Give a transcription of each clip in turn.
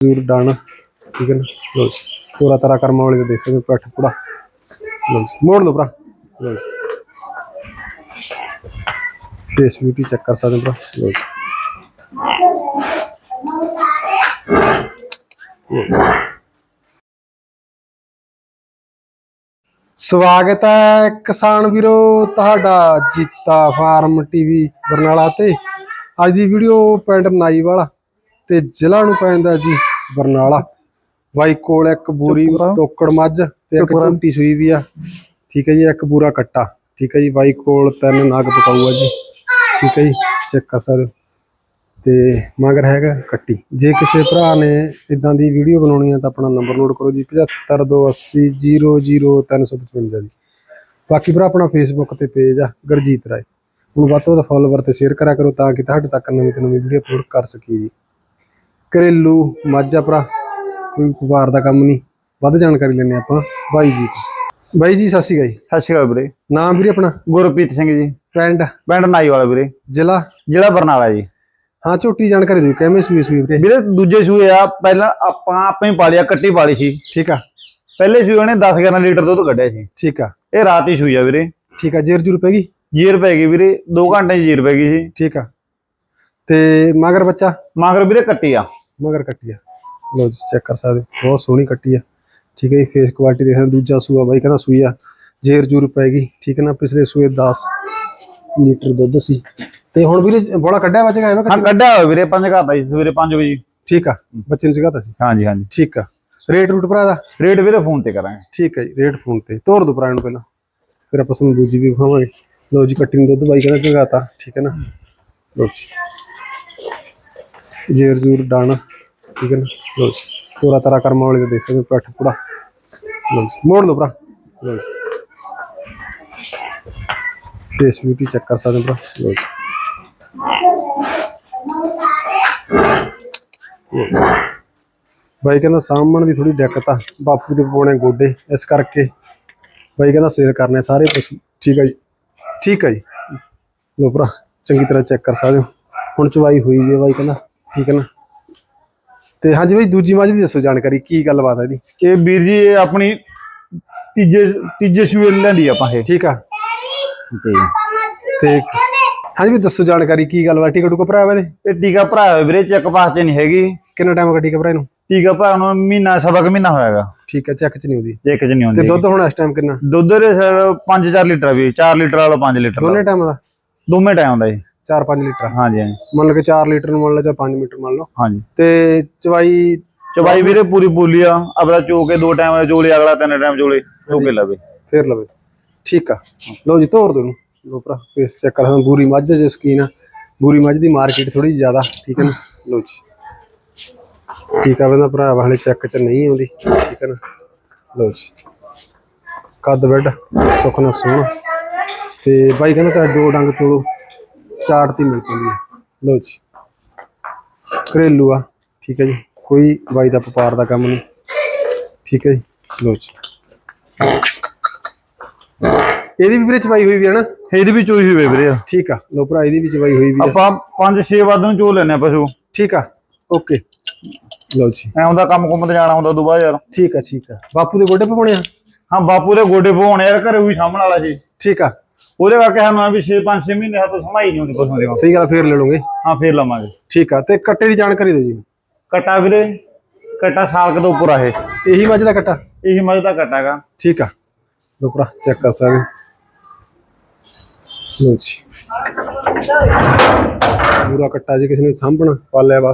ਜ਼ਰੂਰ ਡਾਣਾ ਠੀਕ ਹੈ ਨਾ? ਲੋ ਪੂਰਾ ਤਰਾ ਕਰਮਾਂ ਵਾਲੇ ਦੇਖ ਸਕਦੇ ਹੋ, ਪੱਠ ਪੂਰਾ। ਲੋ ਮੋੜ ਲਓ ਭਰਾ। ਲੋ ਫੇਸ ਬਿਊਟੀ ਚੈੱਕ ਕਰ ਸਕਦੇ ਭਰਾ। ਲੋ ਸਵਾਗਤ ਹੈ ਕਿਸਾਨ ਵੀਰੋ, ਤੁਹਾਡਾ ਜੀਤਾ ਫਾਰਮ ਟੀਵੀ ਬਰਨਾਲਾ ਤੇ। ਅੱਜ ਦੀ ਵੀਡੀਓ ਪਿੰਡ ਨਾਈ ਵਾਲਾ ਤੇ ਜ਼ਿਲ੍ਹਾ ਨੂੰ ਪੈਂਦਾ ਜੀ ਬਰਨਾਲਾ। ਬਾਈ ਕੋਲ ਇੱਕ ਬੂਰੀ ਤੋਕੜ ਮੱਝ ਤੇ ਇੱਕ ਝੋਟੀ ਸੂਈ ਵੀ ਆ। ਠੀਕ ਹੈ ਜੀ ਇੱਕ ਬੂਰਾ ਕੱਟਾ। ਠੀਕ ਹੈ ਜੀ ਬਾਈ ਕੋਲ ਤਿੰਨ ਨਗ ਪਕਾਊ ਆ ਜੀ। ਠੀਕ ਹੈ ਜੀ ਚੈੱਕ ਕਰ ਸਕਦੇ ਤੇ ਮਗਰ ਹੈਗਾ ਕੱਟੀ। ਜੇ ਕਿਸੇ ਭਰਾ ਨੇ ਇਦਾਂ ਦੀ ਵੀਡੀਓ ਬਣਾਉਣੀ ਹੈ ਤਾਂ ਆਪਣਾ ਨੰਬਰ ਨੋਟ ਕਰੋ ਜੀ 7528000355 ਜੀ। ਬਾਕੀ ਭਰਾ ਆਪਣਾ ਫੇਸਬੁੱਕ ਤੇ ਪੇਜ ਆ ਗੁਰਜੀਤ ਰਾਏ। ਹੁਣ ਵੱਧ ਤੋਂ ਵੱਧ ਫੋਲੋਵਰ ਤੇ ਸ਼ੇਅਰ ਕਰਿਆ ਕਰੋ ਤਾਂ ਕਿ ਤੁਹਾਡੇ ਤੱਕ ਨਵੀਂ ਤੋਂ ਨਵੀਂ ਵੀਡੀਓ ਅਪਲੋਡ ਕਰ ਸਕੀਏ ਜੀ। ਘਰੇਲੂ ਮੱਝ ਭਰਾ ਕੋਈ ਵਪਾਰ ਦਾ ਕੰਮ ਨਹੀਂ ਵੱਧ ਜਾਣਕਾਰੀ ਲੈਣੇ ਆਪਾਂ। ਬਾਈ ਜੀ। ਤੋਂ ਬਾਈ ਜੀ ਸਤਿ ਸ਼੍ਰੀ ਅਕਾਲ ਜੀ। ਸਤਿ ਸ਼੍ਰੀ ਅਕਾਲ ਵੀਰੇ। ਨਾਮ ਵੀਰੇ ਆਪਣਾ? ਗੁਰਪ੍ਰੀਤ ਸਿੰਘ ਜੀ। ਪਿੰਡ? ਪਿੰਡ ਨਾਈ ਵਾਲਾ ਵੀਰੇ। ਜ਼ਿਲ੍ਹਾ? ਜ਼ਿਲ੍ਹਾ ਬਰਨਾਲਾ ਜੀ। ਹਾਂ ਝੋਟੀ ਜਾਣਕਾਰੀ ਦਿਓ ਕਿਵੇਂ ਸੂਈ ਸੂਈ ਵੀਰੇ? ਵੀਰੇ ਦੂਜੇ ਸੂਏ ਆ ਪਹਿਲਾਂ ਆਪਾਂ ਆਪੇ ਹੀ ਪਾਲਿਆ ਕੱਟੀ ਪਾਲੀ ਸੀ। ਠੀਕ ਆ। ਪਹਿਲੇ ਸੂਏ ਉਹਨੇ 10 11 ਲੀਟਰ ਦੁੱਧ ਕੱਢਿਆ ਸੀ। ਠੀਕ ਆ। ਇਹ ਰਾਤ ਹੀ ਸੂਈ ਆ ਵੀਰੇ। ਠੀਕ ਆ ਜੇਰ ਜੂਰ ਪੈ ਗਈ? ਜੀਰ ਪੈ ਗਈ ਵੀਰੇ 2 ਘੰਟੇ ਜੀਰ ਪੈ ਗਈ ਸੀ। ਠੀਕ ਆ। ਤੇ ਮਗਰ ਬੱਚਾ? ਮਗਰ ਵੀਰੇ ਕੱਟੀ ਆ। ਮਗਰ ਕੱਟੀ ਆ। ਲਓ ਜੀ ਚੈੱਕ ਕਰ ਸਕਦੇ। ਬਹੁਤ ਸੋਹਣੀ ਕੱਟੀ ਆ। ਠੀਕ ਹੈ ਜੀ ਫੇਸ ਕੁਆਲਿਟੀ ਦੇਖਦੇ ਹਾਂ। ਦੂਜਾ ਸੂਆ ਬਾਈ ਕਹਿੰਦਾ ਸੂਈ ਆ। ਜੇਰ ਜੂਰ ਪੈ ਗਈ ਠੀਕ ਹੈ ਨਾ ਪਿਛਲੇ ਸੂਏ 10 ਲੀਟਰ ਦੁੱਧ ਸੀ। ਤੇ ਹੁਣ ਵੀਰੇ ਬੋਲਾ ਕੱਢਿਆ ਬੱਚਾ ਐਵੇਂ ਹਾਂ ਕੱਢਿਆ ਹੋਇਆ ਵੀਰੇ 5 ਘਾਤਾ ਸੀ ਸਵੇਰੇ 5 ਵਜੇ। ਠੀਕ ਆ ਬੱਚੇ ਨੂੰ ਜਗਾਤਾ ਸੀ? ਹਾਂਜੀ ਹਾਂਜੀ। ਠੀਕ ਆ। ਰੇਟ ਰੂਟ ਭਰਾ ਦਾ? ਰੇਟ ਵੀਰੇ ਫੋਨ ਤੇ ਕਰਾਂਗੇ। ਠੀਕ ਹੈ ਜੀ ਰੇਟ ਫੋਨ ਤੇ। ਤੋਰ ਦੋ ਭਰਾ ਨੂੰ ਪਹਿਲਾਂ। ਫਿਰ ਆਪਾਂ ਤੁਹਾਨੂੰ ਦੂਜੀ ਵੀ ਵਿਖਾਵਾਂਗੇ। ਲਓ ਜੀ ਕੱਟੀ ਨੂੰ ਦੁੱਧ ਬਾਈ ਕਹਿੰਦਾ ਜਗਾਤਾ। ਠੀਕ ਹੈ ਨਾ? ਲਓ ਜੀ। ਜੇਰ ਜੂਰ ਡਾਣਾ ਠੀਕ ਹੈ ਨਾ? ਲਓ ਪੂਰਾ ਤਰਾ ਕਰਮਾਂ ਵਾਲੇ ਦੇਖ ਸਕਦੇ ਹੋ, ਪੱਠ ਪੂਰਾ। ਲਓ ਮੋੜ ਲਓ ਭਰਾ। ਲਓ ਫੇਸ ਬਿਊਟੀ ਚੈੱਕ ਕਰ ਸਕਦੇ ਭਰਾ। ਲਓ ਬਾਈ ਕਹਿੰਦਾ ਸਾਹਮਣ ਦੀ ਥੋੜੀ ਦਿੱਕਤ ਆ। ਬਾਪੂ ਦੇ ਪਾਉਣੇ ਗੋਡੇ, ਇਸ ਕਰਕੇ। ਬਾਈ ਕਹਿੰਦਾ ਸੇਲ ਕਰਨੇ ਸਾਰੇ ਪਸ਼ੂ ਠੀਕ ਹੈ ਜੀ। ਠੀਕ ਹੈ ਜੀ। ਲੋ ਭਰਾ, ਚੰਗੀ ਤਰ੍ਹਾਂ ਚੈੱਕ ਕਰ ਸਕਦੇ ਹੋ। ਹੁਣ ਚਵਾਈ ਹੋਈ ਵੀ ਹੈ ਬਾਈ ਕਹਿੰਦਾ। ਠੀਕ ਹੈ ਨਾ? ਤੇ ਹਾਂਜੀ ਬਾਈ ਦੂਜੀ ਮੱਝ ਦੀ ਦੱਸੋ ਜਾਣਕਾਰੀ ਕੀ ਗੱਲਬਾਤ ਹੈ ਇਹਦੀ? ਇਹ ਵੀਰ ਜੀ ਇਹ ਆਪਣੀ ਤੀਜੇ ਤੀਜੇ ਸੂਏ ਲੈਂਦੀ ਆਪਾਂ ਇਹ। ਠੀਕ ਆ। ਤੇ ਤੇ ਹਾਂਜੀ ਵੀ ਦੱਸੋ ਜਾਣਕਾਰੀ ਕੀ ਗੱਲਬਾਤ ਟਿਕਟ ਟੁਕਾ ਭਰਾ ਇਹਦੇ? ਇਹ ਟੀਕਾ ਭਰਾ ਹੋਇਆ ਵੀਰੇ ਚੈੱਕ ਪਾਸ 'ਚ ਨਹੀਂ ਹੈਗੀ। ਕਿੰਨਾ ਟਾਈਮ ਹੋ ਗਿਆ ਟੀਕਾ ਭਰਾ ਇਹਨੂੰ ਟੀਕਾ ਭਰਾ ਨੂੰ ਮਹੀਨਾ ਸਵਾ ਕੁ ਮਹੀਨਾ ਹੋਇਆਗਾ। ਠੀਕ ਹੈ ਚੈੱਕ ਚ ਨਹੀਂ ਹੁੰਦੀ ਚੈੱਕ 'ਚ ਨਹੀਂ ਤੇ ਹੁੰਦੀ ਦੁੱਧ ਹੁਣ ਇਸ ਟਾਈਮ ਕਿੰਨਾ? ਦੁੱਧ ਦੇ ਸਰ 5-4 ਲੀਟਰ ਵੀ 4 ਲੀਟਰ ਵਾਲਾ 5 ਲੀਟਰ ਦੋਨੇ ਟਾਈਮ ਦਾ? ਦੋਵੇਂ ਟਾਈਮ ਦਾ ਜੀ 4-5 ਲੀਟਰ। ਹਾਂਜੀ ਹਾਂਜੀ। ਮੰਨ ਲਓ ਕਿ 4 ਲੀਟਰ ਨੂੰ ਮੰਨ ਲਓ ਜਾਂ 5 ਲੀਟਰ ਮੰਨ ਲਓ ਹਾਂਜੀ। ਤੇ ਚਵਾਈ ਚਵਾਈ ਵੀਰੇ ਪੂਰੀ ਬੋਲੀ ਆ ਅਬਲਾ ਚੋ ਕੇ ਦੋ ਟਾਈਮ ਚੋਲੇ ਅਗਲਾ ਤਿੰਨ ਟਾਈਮ ਚੋਲੇ ਚੋ ਕੇ ਲਵੇ। ਫੇਰ ਲਵੇ। ਠੀਕ ਆ। ਲਓ ਜੀ ਤੋਰ ਦੋ ਨੂੰ ਲਓ ਭਰਾ ਫੇਸ ਚੈੱਕ ਕਰ ਹੋ। ਬੂਰੀ ਮੱਝ ਦੇ ਸਕੀਨ ਆ। ਬੂਰੀ ਮੱਝ ਦੀ ਮਾਰਕੀਟ ਥੋੜੀ ਜ਼ਿਆਦਾ ਠੀਕ ਹੈ ਨਾ? ਲਓ ਜੀ। ਠੀਕ ਆ ਬੰਦਾ ਭਰਾ ਵਾਲੇ ਚੈੱਕ ਚ ਨਹੀਂ ਆਉਂਦੀ। ਠੀਕ ਹੈ ਨਾ? ਲਓ ਜੀ। ਕੱਦ ਬੈੱਡ ਸੁੱਖ ਨਾਲ ਸੋਹਣਾ। ਤੇ ਬਾਈ ਕਹਿੰਦਾ ਤਾਂ ਦੋ ਡੰਗ ਤੋੜੋ। ਚਾਟ ਤੀ ਮਿਲ ਪੈਂਦੀ ਹੈ। ਲਓ ਜੀ। ਘਰੇਲੂ ਆ। ਠੀਕ ਹੈ ਜੀ। ਕੋਈ ਬਾਈ ਦਾ ਵਪਾਰ ਦਾ ਕੰਮ ਨਹੀਂ। ਠੀਕ ਹੈ ਜੀ। ਲਓ ਜੀ। ਇਹਦੀ ਵੀ ਵੀਰੇ ਚਵਾਈ ਹੋਈ ਵੀ ਹੈ ਨਾ? ਇਹਦੀ ਵੀ ਚੋਈ ਹੋਈ ਵੀਰੇ। ਠੀਕ ਆ। ਲੋ ਭਰਾ ਇਹਦੀ ਵੀ ਚਵਾਈ ਹੋਈ ਵੀ ਹੈ। ਆਪਾਂ 5-6 ਵੱਧ ਨੂੰ ਚੋ ਲੈਨੇ ਆ ਪਸ਼ੂ। ਠੀਕ ਆ। ਓਕੇ। ਲਓ ਜੀ। ਐ ਹੁੰਦਾ ਕੰਮ ਕੁੰਮ ਤੇ ਜਾਣਾ ਹੁੰਦਾ ਬਾਅਦ ਯਾਰ। ਠੀਕ ਆ ਠੀਕ ਆ। ਬਾਪੂ ਦੇ ਗੋਡੇ ਪਵਾਉਣੇ ਆ? ਹਾਂ ਬਾਪੂ ਦੇ ਗੋਡੇ ਪਵਾਉਣੇ ਯਾਰ ਘਰੇ ਵੀ ਸਾਹਮਣ ਵਾਲਾ ਸੀ ਠੀਕ ਆ। ਉਹਦੇ ਕਰਕੇ ਸਾਨੂੰ ਆ ਵੀ 6-5 ਮਹੀਨੇ ਹੱਥੋਂ ਸਮਾਈ ਨਹੀਂ ਹੁੰਦੀ ਪਸ਼ੂਆਂ ਦੀ ਸਹੀ ਗੱਲ ਫੇਰ ਲੈ ਲਓਗੇ। ਹਾਂ ਫੇਰ ਲਵਾਂਗੇ। ਠੀਕ ਆ ਤੇ ਕੱਟੇ ਦੀ ਜਾਣਕਾਰੀ ਦਿਓ ਜੀ। ਕਟਾ ਵੀਰੇ ਕਟਾ ਸਾਲ ਕੁ ਤੋਂ ਉੱਪਰ ਆ ਇਹ। ਇਹੀ ਮੱਝ ਦਾ ਕੱਟਾ? ਇਹੀ ਮੱਝ ਦਾ ਕਟਾ ਗਾ। ਠੀਕ ਆ। ਲੋ ਭਰਾ ਚੈੱਕ ਕਰ ਸਕਦੇ ਲੋ ਜੀ। ਪੂਰਾ ਕੱਟਾ ਜੀ ਕਿਸੇ ਨੇ ਸਾਂਭਣਾ ਪਾਲਿਆ ਵਾ।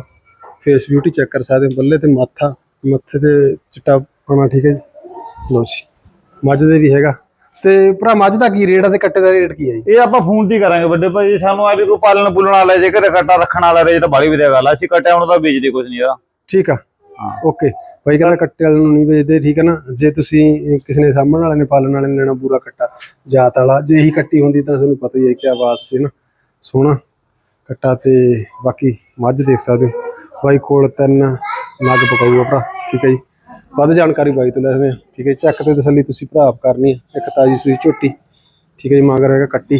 ਫੇਸ ਬਿਊਟੀ ਚੈੱਕ ਕਰ ਸਕਦੇ ਹੋ ਬੱਲੇ ਤੇ ਮਾਥਾ ਮੱਥੇ ਤੇ ਚਿੱਟਾ ਪਾਣਾ ਠੀਕ ਹੈ ਜੀ। ਲੋ ਜੀ। ਮੱਝ ਦੇ ਵੀ ਹੈਗਾ। ਤੇ ਭਰਾ ਮੱਝ ਦਾ ਕੀ ਰੇਟ ਆ ਤੇ ਕੱਟੇ ਦਾ ਰੇਟ ਕੀ ਹੈ ਜੀ? ਇਹ ਆਪਾਂ ਫੋਨ ਤੇ ਹੀ ਕਰਾਂਗੇ ਵੱਡੇ ਭਾਈ ਸਾਨੂੰ ਆ ਵੀ ਕੋਈ ਪਾਲਣ ਪੂਲਣ ਵਾਲਾ ਜੇ ਘਰੇ ਕਟਾ ਰੱਖਣ ਵਾਲਾ ਰਹੇ ਤਾਂ ਬੜੀ ਵਧੀਆ ਗੱਲ ਆ। ਅਸੀਂ ਕਟਿਆ ਹੁਣ ਤਾਂ ਵੇਚਦੇ ਕੁਝ ਨਹੀਂ ਯਾਰ ਠੀਕ ਆ। ਹਾਂ। ਓਕੇ। ਬਾਈ ਕਹਿੰਦਾ ਕੱਟੇ ਵਾਲੇ ਨੂੰ ਨਹੀਂ ਵੇਚਦੇ ਠੀਕ ਹੈ ਨਾ? ਜੇ ਤੁਸੀਂ ਕਿਸੇ ਨੇ ਸਾਹਮਣ ਵਾਲੇ ਨੇ ਪਾਲਣ ਵਾਲੇ ਨੇ ਲੈਣਾ ਪੂਰਾ ਕੱਟਾ ਜਾਤ ਵਾਲਾ ਜੇ ਇਹੀ ਕੱਟੀ ਹੁੰਦੀ ਤਾਂ ਤੁਹਾਨੂੰ ਪਤਾ ਹੀ ਹੈ ਕਿ ਆਵਾਜ਼ ਸੀ ਨਾ ਸੋਹਣਾ ਕੱਟਾ ਤੇ ਬਾਕੀ ਮੱਝ ਦੇਖ ਸਕਦੇ ਹੋ। ਬਾਈ ਕੋਲ ਤਿੰਨ ਨਗ ਪਕਾਊਗਾ ਭਰਾ ਠੀਕ ਹੈ ਜੀ। ਵੱਧ ਜਾਣਕਾਰੀ ਬਾਈ ਤੋਂ ਲੈ ਸਕਦੇ ਹਾਂ। ਠੀਕ ਹੈ ਜੀ। ਚੱਕ ਤੇ ਤਸੱਲੀ ਤੁਸੀਂ ਭਰਾ ਆਪ ਕਰਨੀ ਹੈ। ਇੱਕ ਤਾਜੀ ਸੂਈ ਝੋਟੀ। ਠੀਕ ਹੈ ਜੀ, ਮਗਰ ਹੈਗਾ ਕੱਟੀ।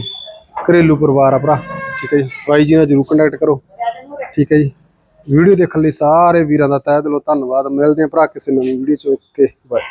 ਘਰੇਲੂ ਪਰਿਵਾਰ ਆ ਭਰਾ। ਠੀਕ ਹੈ ਜੀ, ਬਾਈ ਜੀ ਨਾਲ ਜਰੂਰ ਕੰਟੈਕਟ ਕਰੋ। ਠੀਕ ਹੈ ਜੀ, ਵੀਡੀਓ ਦੇਖਣ ਲਈ ਸਾਰੇ ਵੀਰਾਂ ਦਾ ਤਹਿ ਦਿਲੋਂ ਧੰਨਵਾਦ। ਮਿਲਦੇ ਹਾਂ ਭਰਾ ਕਿਸੇ ਨਵੀਂ ਵੀਡੀਓ ਚ। Okay, bye.